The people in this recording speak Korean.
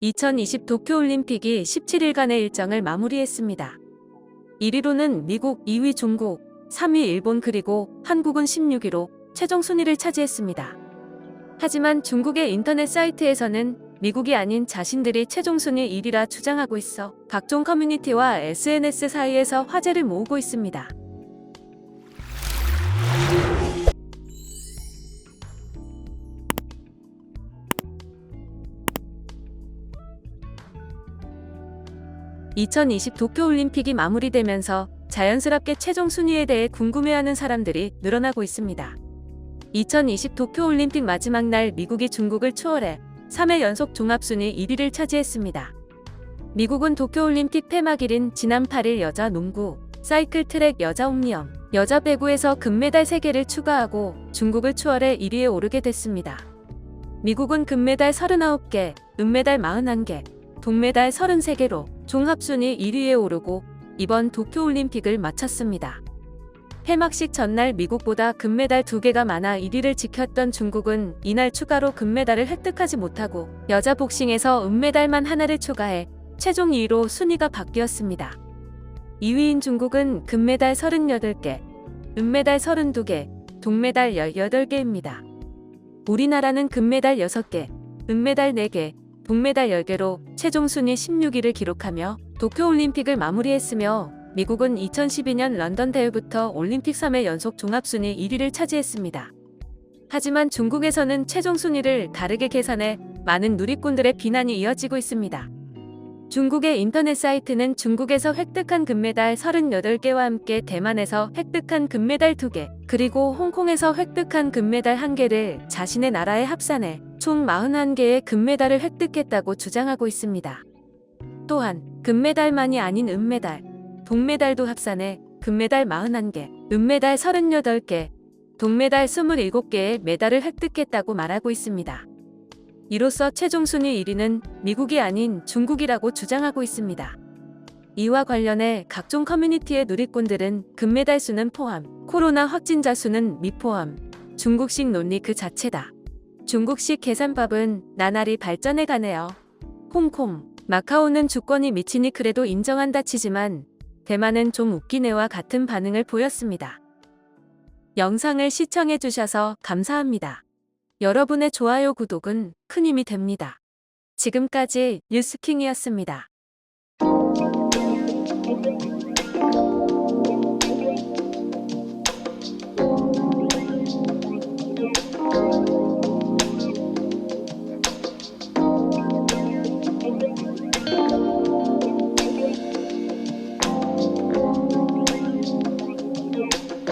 2020 도쿄올림픽이 17일간의 일정을 마무리했습니다. 1위로는 미국, 2위 중국, 3위 일본 그리고 한국은 16위로 최종 순위를 차지했습니다. 하지만 중국의 인터넷 사이트에서는 미국이 아닌 자신들이 최종 순위 1위라 주장하고 있어 각종 커뮤니티와 SNS 사이에서 화제를 모으고 있습니다. (2020) 도쿄올림픽이 마무리되면서 자연스럽게 최종 순위에 대해 궁금해하는 사람들이 늘어나고 있습니다. 2020 도쿄올림픽 마지막 날 미국이 중국을 추월해 3회 연속 종합순위 1위를 차지했습니다. 미국은 도쿄올림픽 폐막일인 지난 8일 여자 농구, 사이클 트랙 여자 옴니엄, 여자 배구에서 금메달 3개를 추가하고 중국을 추월해 1위에 오르게 됐습니다. 미국은 금메달 39개, 은메달 41개, 동메달 33개로 종합순위 1위에 오르고 이번 도쿄올림픽을 마쳤습니다. 폐막식 전날 미국보다 금메달 2개가 많아 1위를 지켰던 중국은 이날 추가로 금메달을 획득하지 못하고 여자 복싱에서 은메달만 하나를 추가해 최종 2위로 순위가 바뀌었습니다. 2위인 중국은 금메달 38개, 은메달 32개, 동메달 18개입니다. 우리나라는 금메달 6개, 은메달 4개, 동메달 10개로 최종 순위 16위를 기록하며 도쿄올림픽을 마무리했으며 미국은 2012년 런던 대회부터 올림픽 3회 연속 종합순위 1위를 차지했습니다. 하지만 중국에서는 최종 순위를 다르게 계산해 많은 누리꾼들의 비난이 이어지고 있습니다. 중국의 인터넷 사이트는 중국에서 획득한 금메달 38개와 함께 대만에서 획득한 금메달 2개, 그리고 홍콩에서 획득한 금메달 1개를 자신의 나라에 합산해 총 41개의 금메달을 획득했다고 주장하고 있습니다. 또한 금메달만이 아닌 은메달, 동메달도 합산해 금메달 41개, 은메달 38개, 동메달 27개의 메달을 획득했다고 말하고 있습니다. 이로써 최종 순위 1위는 미국이 아닌 중국이라고 주장하고 있습니다. 이와 관련해 각종 커뮤니티의 누리꾼들은 금메달 수는 포함, 코로나 확진자 수는 미포함, 중국식 논리 그 자체다. 중국식 계산법은 나날이 발전해 가네요. 홍콩, 마카오는 주권이 미치니 그래도 인정한다 치지만 대만은 좀 웃기네와 같은 반응을 보였습니다. 영상을 시청해 주셔서 감사합니다. 여러분의 좋아요, 구독은 큰 힘이 됩니다. 지금까지 뉴스킹이었습니다.